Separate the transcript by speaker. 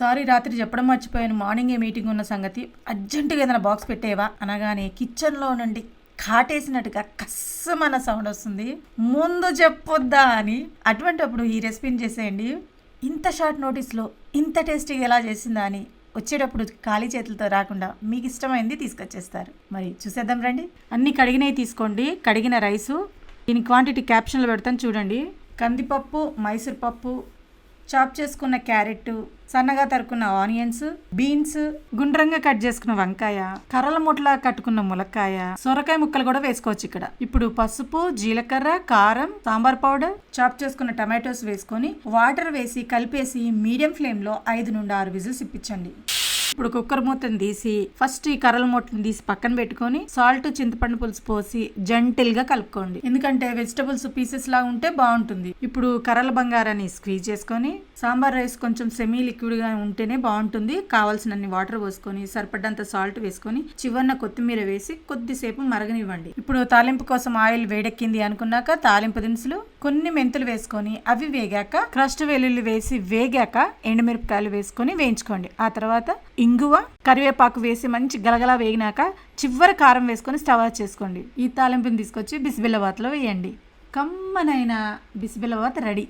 Speaker 1: Sorry రాత్రి చెప్పడం మర్చిపోయాను. మార్నింగే మీటింగ్ ఉన్న సంగతి అర్జెంటుగా ఏదైనా బాక్స్ పెట్టేవా? అనగానే కిచెన్లో నుండి కాటేసినట్టుగా కస్సమన్న సౌండ్ వస్తుంది. ముందు చెప్పొద్దా అని. అటువంటప్పుడు ఈ రెసిపీని చేసేయండి. ఇంత షార్ట్ నోటీస్లో ఇంత టేస్టీగా ఎలా చేసిందా అని వచ్చేటప్పుడు ఖాళీ చేతులతో రాకుండా మీకు ఇష్టమైంది తీసుకొచ్చేస్తారు. మరి చూసేద్దాం రండి. అన్ని కడిగినవి తీసుకోండి. కడిగిన రైసు. దీని క్వాంటిటీ క్యాప్షన్లో పెడతాను చూడండి. కందిపప్పు మైసూర్ పప్పు చాప్ చేసుకున్న క్యారెట్ సన్నగా తరుకున్న ఆనియన్స్ బీన్స్ గుండ్రంగా కట్ చేసుకున్న వంకాయ కర్రల ముట్లా కట్టుకున్న ములక్కాయ సొరకాయ ముక్కలు కూడా వేసుకోవచ్చు ఇక్కడ. ఇప్పుడు పసుపు జీలకర్ర కారం సాంబార్ పౌడర్ చాప్ చేసుకున్న టమాటోస్ వేసుకొని వాటర్ వేసి కలిపేసి మీడియం ఫ్లేమ్లో ఐదు నుండి ఆరు విజిల్స్ ఇప్పించండి. ఇప్పుడు కుక్కర్ మూతను తీసి ఫస్ట్ ఈ కర్రల మూటను తీసి పక్కన పెట్టుకొని సాల్ట్ చింతపండు పులుసు పోసి జంటిల్గా కలుపుకోండి. ఎందుకంటే వెజిటబుల్స్ పీసెస్ లా ఉంటే బాగుంటుంది. ఇప్పుడు కర్రల బంగారాన్ని స్క్వీజ్ చేసుకొని సాంబార్ రైస్ కొంచెం సెమీ లిక్విడ్గా ఉంటేనే బాగుంటుంది. కావాల్సినన్ని వాటర్ పోసుకొని సరిపడ్డంత సాల్ట్ వేసుకొని చివరిన కొత్తిమీర వేసి కొద్దిసేపు మరగనివ్వండి. ఇప్పుడు తాలింపు కోసం ఆయిల్ వేడెక్కింది అనుకున్నాక తాలింపు దినుసులు కొన్ని మెంతులు వేసుకొని అవి వేగాక క్రస్ట్ వెల్లుల్లి వేసి వేగాక ఎండుమిరపకాయలు వేసుకొని వేయించుకోండి. ఆ తర్వాత ఇంగువ కరివేపాకు వేసి మంచి గలగలా వేగినాక చివరి కారం వేసుకొని స్టవ్ ఆఫ్ చేసుకోండి. ఈ తాలింపుని తీసుకొచ్చి బిసిబిల్లవాతలో వేయండి. కమ్మనైన బిసిబిల్లవాత రెడీ.